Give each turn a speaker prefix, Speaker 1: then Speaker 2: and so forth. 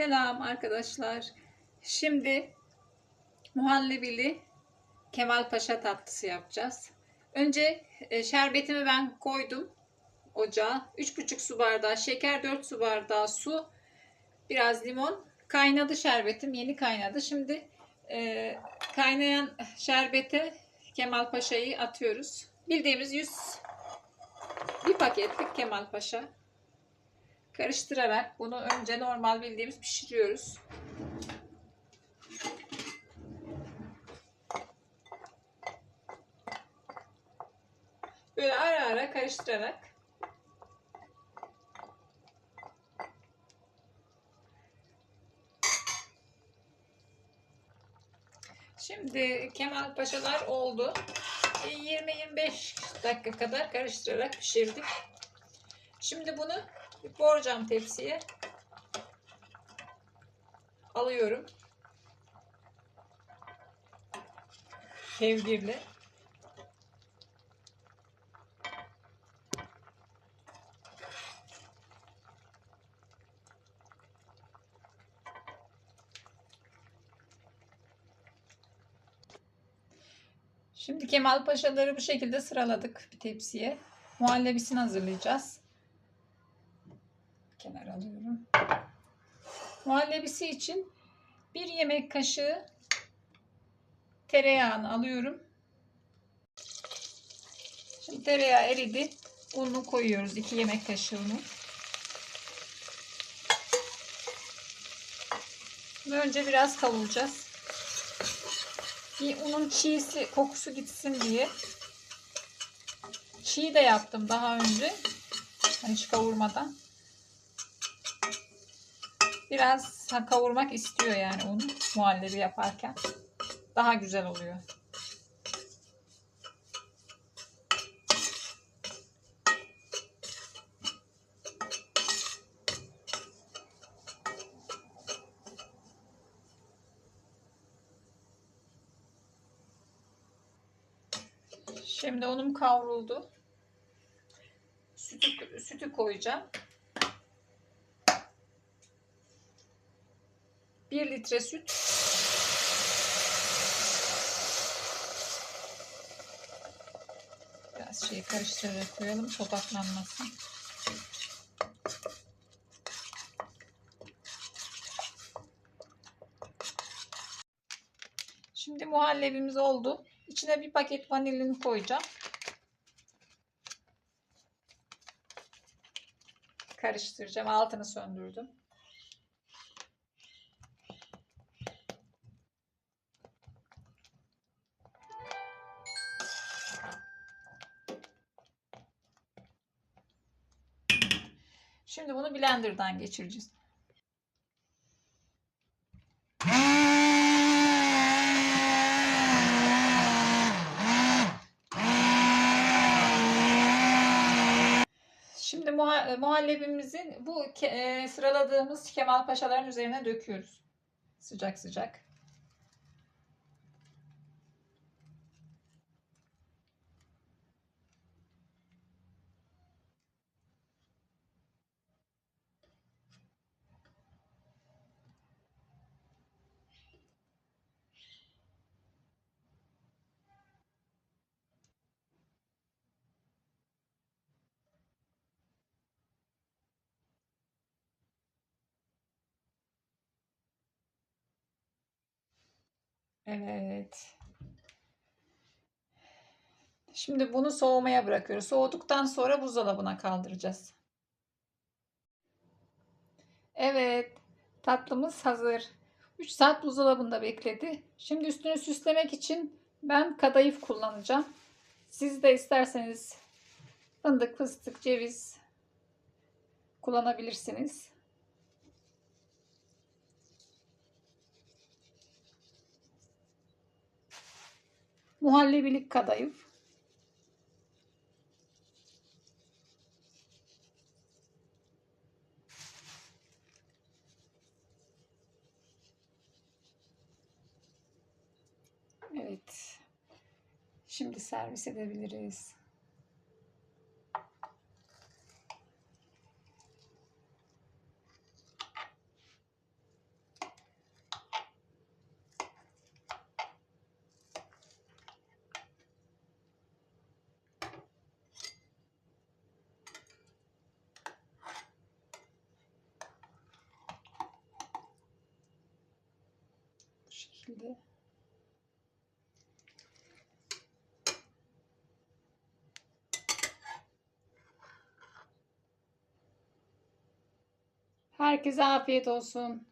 Speaker 1: Selam arkadaşlar. Şimdi muhallebili Kemal Paşa tatlısı yapacağız. Önce e, şerbetimi ben koydum ocağa. 3,5 su bardağı şeker, 4 su bardağı su, biraz limon. Kaynadı şerbetim, yeni kaynadı. Şimdi e, kaynayan şerbete Kemal Paşa'yı atıyoruz. Bildiğimiz 100 bir paketlik Kemal Paşa karıştırarak bunu önce normal bildiğimiz pişiriyoruz. Böyle ara ara karıştırarak Şimdi Kemal Paşalar oldu. 20-25 dakika kadar karıştırarak pişirdik. Şimdi bunu borcam tepsiye alıyorum. Kevgirle. Şimdi Kemal Paşaları bu şekilde sıraladık bir tepsiye. Muhallebisini hazırlayacağız. Kenara alıyorum. Muhallebisi için bir yemek kaşığı tereyağını alıyorum. Şimdi tereyağı eridi. Ununu koyuyoruz. 2 yemek kaşığı unu. Önce biraz kavuracağız. Bir unun çiğsi, kokusu gitsin diye. Çiğ de yaptım daha önce. Hani hiç kavurmadan. Biraz kavurmak istiyor yani onu muhallebi yaparken. Daha güzel oluyor. Şimdi unum kavruldu. Sütü, sütü koyacağım. 1 litre süt. Biraz şeyi karıştırarak koyalım topaklanmasın. Şimdi muhallebimiz oldu. İçine bir paket vanilin koyacağım. Karıştıracağım. Altını söndürdüm. Şimdi bunu blenderdan geçireceğiz. Şimdi muha- muhallebimizin bu ke- e, sıraladığımız Kemal Paşaların üzerine döküyoruz. Sıcak sıcak. Evet. Şimdi bunu soğumaya bırakıyoruz. Soğuduktan sonra buzdolabına kaldıracağız. Evet, tatlımız hazır. 3 saat buzdolabında bekledi. Şimdi üstünü süslemek için ben kadayıf kullanacağım. Siz de isterseniz fındık, fıstık, ceviz kullanabilirsiniz. Muhallebilik kadayıf. Evet. Şimdi servis edebiliriz. Şimdi. Herkese afiyet olsun.